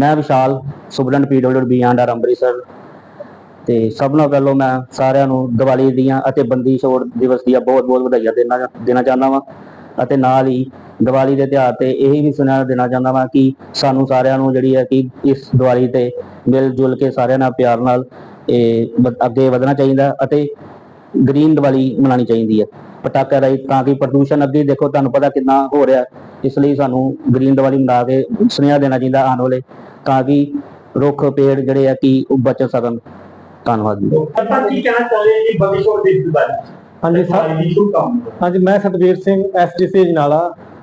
ਮੈਂ Vishal Sublan PWD under Amritsar. ਤੇ ਸਭ ਤੋਂ ਪਹਿਲਾਂ ਮੈਂ ਸਾਰਿਆਂ ਨੂੰ ਦੀਵਾਲੀ ਦੀਆਂ ਅਤੇ ਬੰਦੀ ਛੋੜ ਦਿਵਸ ਦੀਆਂ ਬਹੁਤ-ਬਹੁਤ ਵਧਾਈਆਂ ਦੇਣਾ ਦੇਣਾ ਚਾਹੁੰਦਾ ਵਾਂ। ਅਤੇ ਨਾਲ ਹੀ ਦੀਵਾਲੀ ਦੇ ਤਿਉਹਾਰ ਤੇ ਇਹ ਵੀ ਸੁਨੇਹਾ ਦੇਣਾ ਚਾਹੁੰਦਾ ਵਾਂ ਕਿ ਸਾਨੂੰ ਸਾਰਿਆਂ ਨੂੰ ਜਿਹੜੀ ਹੈ ਕਿ ਇਸ ਦੀਵਾਲੀ ਤੇ ਮਿਲ ਜੁਲ ਕੇ ਸਾਰਿਆਂ ਨਾਲ ਪਿਆਰ ਨਾਲ ਇਹ ਅੱਗੇ ਵਧਣਾ ਚਾਹੀਦਾ ਅਤੇ ਗ੍ਰੀਨ ਦੀਵਾਲੀ ਮਨਾਉਣੀ ਚਾਹੀਦੀ ਹੈ। ਪਟਾਕੇ ਰਾਹੀਂ ਤਾਂ ਕਿ ਪ੍ਰਦੂਸ਼ਣ ਅੱਗੇ ਦੇਖੋ, ਤੁਹਾਨੂੰ ਪਤਾ ਕਿੰਨਾ ਹੋ ਰਿਹਾ। ਇਸ ਲਈ ਸਾਨੂੰ ਗ੍ਰੀਨ ਦੀਵਾਲੀ ਮਨਾ ਕੇ ਸੁਨੇਹਾ ਦੇਣਾ ਚਾਹੀਦਾ ਆਉਣ ਵਾਲੇ ਤਾਂ ਕਿ ਰੁੱਖ ਪੇੜ ਜਿਹੜੇ ਆ ਕਿ ਉਹ ਬਚ ਸਕਣ ਧੰਨਵਾਦ ਜੀ। ਆਪਾਂ ਕੀ ਕਹਿਣਾ ਚਾਹੁੰਦੇ ਜੀ ਛੋੜ ਦੇ ਬਾਰੇ? ਹਾਂਜੀ ਸਰ। ਹਾਂਜੀ ਮੈਂ ਸਤਵੀਰ ਸਿੰਘ ਐਸਡੀਸੀ ਜਨਾਲਾ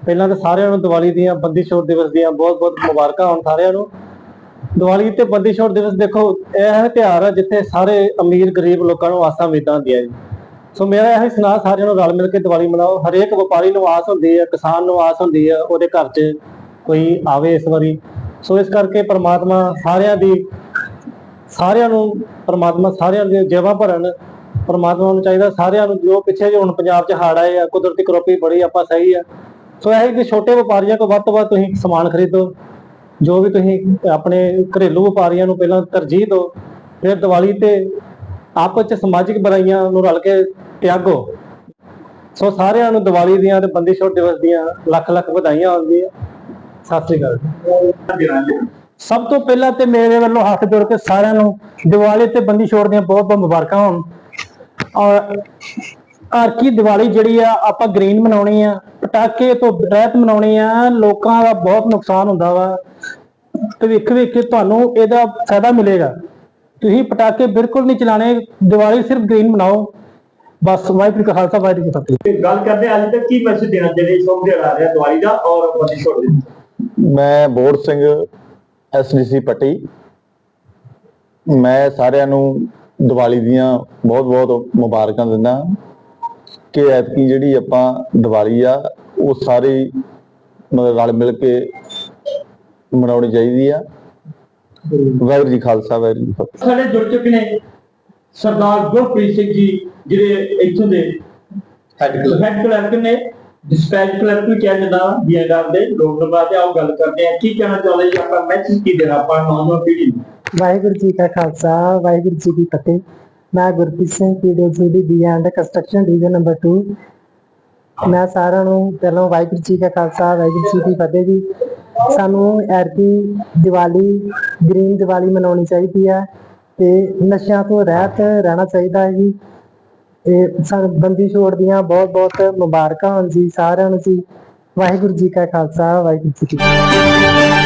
ਪਹਿਲਾਂ ਤਾਂ ਸਾਰਿਆਂ ਨੂੰ ਦੀਵਾਲੀ ਦੀਆਂ ਬੰਦੀ ਛੋੜ ਦਿਵਸ ਦੀਆਂ ਬਹੁਤ-ਬਹੁਤ ਮੁਬਾਰਕਾਂ ਹੋਣ ਸਾਰਿਆਂ ਨੂੰ। ਦੀਵਾਲੀ ਤੇ ਬੰਦੀ ਛੋੜ ਦਿਵਸ ਦੇਖੋ ਇਹ ਹੈ ਤਿਉਹਾਰ ਹੈ ਜਿੱਥੇ ਸਾਰੇ ਅਮੀਰ ਗਰੀਬ ਲੋਕਾਂ ਨੂੰ ਆਸਾਂ ਉਮੀਦਾਂ ਹੁੰਦੀਆਂ ਜੀ। ਸੋ ਮੇਰਾ ਇਹ ਸੁਨਾਹ ਸਾਰਿਆਂ ਨੂੰ ਰਲ ਮਿਲ ਕੇ ਦੀਵਾਲੀ ਮਨਾਓ। ਹਰੇਕ ਵਪਾਰੀ ਨੂੰ ਆਸ ਹੁੰਦੀ ਹੈ ਕਿਸਾਨ ਨੂੰ ਆਸ ਹੁੰਦੀ ਹੈ ਉਹਦੇ ਘਰ 'ਚ ਕੋਈ ਆਵੇ ਇਸ ਵਾਰੀ। ਸੋ ਇਸ ਕਰਕੇ ਪ੍ਰਮਾਤਮਾ ਸਾਰਿਆਂ ਦੀ, ਸਾਰਿਆਂ ਨੂੰ ਪ੍ਰਮਾਤਮਾ ਸਾਰਿਆਂ ਦੀ ਜੇਬਾਂ ਭਰਨ। ਪ੍ਰਮਾਤਮਾ ਨੂੰ ਚਾਹੀਦਾ ਸਾਰਿਆਂ ਨੂੰ ਜੋ ਪਿੱਛੇ ਜੋ ਹੁਣ ਪੰਜਾਬ 'ਚ ਹੜ੍ਹ ਆਏ ਆ, ਕੁਦਰਤੀ ਕਰੋਪੀ ਬੜੀ ਆਪਾਂ ਸਹੀ ਆ। ਸੋ ਇਹ ਕਿ ਛੋਟੇ ਵਪਾਰੀਆਂ ਕੋਲ ਵੱਧ ਤੋਂ ਵੱਧ ਤੁਸੀਂ ਸਮਾਨ ਖਰੀਦੋ। ਜੋ ਵੀ ਤੁਸੀਂ ਆਪਣੇ ਘਰੇਲੂ ਵਪਾਰੀਆਂ ਨੂੰ ਪਹਿਲਾਂ ਤਰਜੀਹ ਦਿਓ, ਫਿਰ ਦੀਵਾਲੀ ਤੇ ਆਪਸ 'ਚ ਸਮਾਜਿਕ ਬੁਰਾਈਆਂ ਨੂੰ ਰਲ ਕੇ ਤਿਆਗੋ। ਸੋ ਸਾਰਿਆਂ ਨੂੰ ਦੀਵਾਲੀ ਦੀਆਂ ਤੇ ਬੰਦੀ ਛੋੜ ਦਿਵਸ ਦੀਆਂ ਲੱਖ ਲੱਖ ਵਧਾਈਆਂ ਹੋਣਗੀਆਂ ਸਤਿ ਸ੍ਰੀ ਅਕਾਲ ਸਭ ਤੋਂ ਪਹਿਲਾਂ ਤੇ ਮੇਰੇ ਵੱਲੋਂ ਹੱਥ ਜੋੜ ਕੇ ਸਾਰਿਆਂ ਨੂੰ ਦੀਵਾਲੀ ਤੇ ਬੰਦੀ ਛੋੜ ਦੀਆਂ ਬਹੁਤ ਬਹੁਤ ਮੁਬਾਰਕਾਂ ਹੋਣ। ਔਰ ਹਰ ਕੀ ਦੀਵਾਲੀ ਜਿਹੜੀ ਆ ਆਪਾਂ ਗ੍ਰੀਨ ਮਨਾਉਣੀ ਆ ਪਟਾਕੇ ਤੋਂ ਰਹਿਤ ਮਨਾਉਣੀ ਆ ਲੋਕਾਂ ਦਾ ਬਹੁਤ ਨੁਕਸਾਨ ਹੁੰਦਾ ਵਾ। ਭਵਿੱਖ ਵਿੱਚ ਤੁਹਾਨੂੰ ਇਹਦਾ ਫਾਇਦਾ ਮਿਲੇਗਾ। ਤੁਸੀਂ ਪਟਾਕੇ ਬਿਲਕੁਲ ਨਹੀਂ ਚਲਾਣੇ ਦੀਵਾਲੀ ਸਿਰਫ ਗ੍ਰੀਨ ਮਨਾਓ। ਬਸ ਵਾਹਿਗੁਰੂ ਕਾ ਖਾਲਸਾ ਵਾਹਿਗੁਰੂ ਜੀ ਕੀ ਫਤਿਹ। ਗੱਲ ਕਰਦੇ ਅੱਜ ਤੱਕ ਕੀ ਮੈਸੇਜ ਦੇਣਾ ਜਿਹੜੇ ਸ਼ੁਭ ਦਿਹਾੜਾ ਆ ਰਿਹਾ ਦੀਵਾਲੀ ਦਾ ਔਰ ਬੰਦੀ ਛੋੜ ਦੇ। ਮੈਂ ਬੋੜ ਸਿੰਘ ਐਸਡੀਸੀ ਪੱਟੀ। ਮੈਂ ਸਾਰਿਆਂ ਨੂੰ ਦੀਵਾਲੀ ਦੀਆਂ ਬਹੁਤ-ਬਹੁਤ ਮੁਬਾਰਕਾਂ ਦਿੰਦਾ ਕਿ ਐਤਕੀ ਜਿਹੜੀ ਆਪਾਂ ਦੀਵਾਲੀ ਆ ਉਹ ਸਾਰੇ ਮਤਲਬ ਰਲ ਮਿਲ ਕੇ ਮਨਾਉਣੀ ਚਾਹੀਦੀ ਆ। ਵਾਹਿਗੁਰੂ ਜੀ ਖਾਲਸਾ ਵਾਹਿਗੁਰੂ ਜੀ ਫਤਿਹ। ਸਾਡੇ ਜੁੜ ਚੁੱਕੇ ਨੇ ਸਰਦਾਰ ਗੁਰਪ੍ਰੀਤ ਸਿੰਘ ਜੀ ਜਿਹੜੇ ਇੱਥੋਂ ਦੇ ਹੈੱਡ ਕਲਰਕ ਨੇ ਡਿਸਪੈਚ ਕਲਰਕ ਵੀ ਕਿਹਾ ਜਾਂਦਾ ਬੀਐਨਆਰ ਦੇ ਲੋਕ ਸਭਾ ਤੇ ਆਓ ਗੱਲ ਕਰਦੇ ਆ ਕੀ ਕਹਿਣਾ ਚਾਹੁੰਦੇ ਜੀ ਆਪਾਂ? ਮੈਸੇਜ ਕੀ ਦੇਣਾ ਆਪਾਂ ਨੌਜਵਾਨ ਪੀੜ੍ਹੀ ਨੂੰ? ਵਾਹਿਗੁਰੂ ਜੀ ਕਾ ਖਾਲਸਾ, ਵਾਹਿਗੁਰੂ ਜੀ ਕੀ ਫਤਿਹ। ਮੈਂ Gurpreet Singh PWD B construction division number 2 ਮੈਂ ਸਾਰਿਆਂ ਨੂੰ ਪਹਿਲਾਂ ਵਾਹਿਗੁਰੂ ਜੀ ਕਾ ਖਾਲਸਾ, ਵਾਹਿਗੁਰੂ ਜੀ ਕੀ ਫਤਿਹ ਜੀ। ਸਾਨੂੰ ਐਰਕੀ ਦੀਵਾਲੀ, ਗ੍ਰੀਨ ਦੀਵਾਲੀ ਮਨਾਉਣੀ ਚਾਹੀਦੀ ਹੈ ਤੇ ਨਸ਼ਿਆਂ ਤੋਂ ਰਹਿਤ ਰਹਿਣਾ ਚਾਹੀਦਾ ਹੈ ਜੀ। ਇਹ ਸਾਨੂੰ ਬੰਦੀ ਛੋੜ ਦੀਆਂ ਬਹੁਤ ਬਹੁਤ ਮੁਬਾਰਕਾਂ ਹੋਣ ਜੀ, ਸਾਰਿਆਂ ਨੂੰ ਜੀ। ਵਾਹਿਗੁਰੂ ਜੀ ਕਾ ਖਾਲਸਾ, ਵਾਹਿਗੁਰੂ ਜੀ ਕੀ ਫਤਿਹ।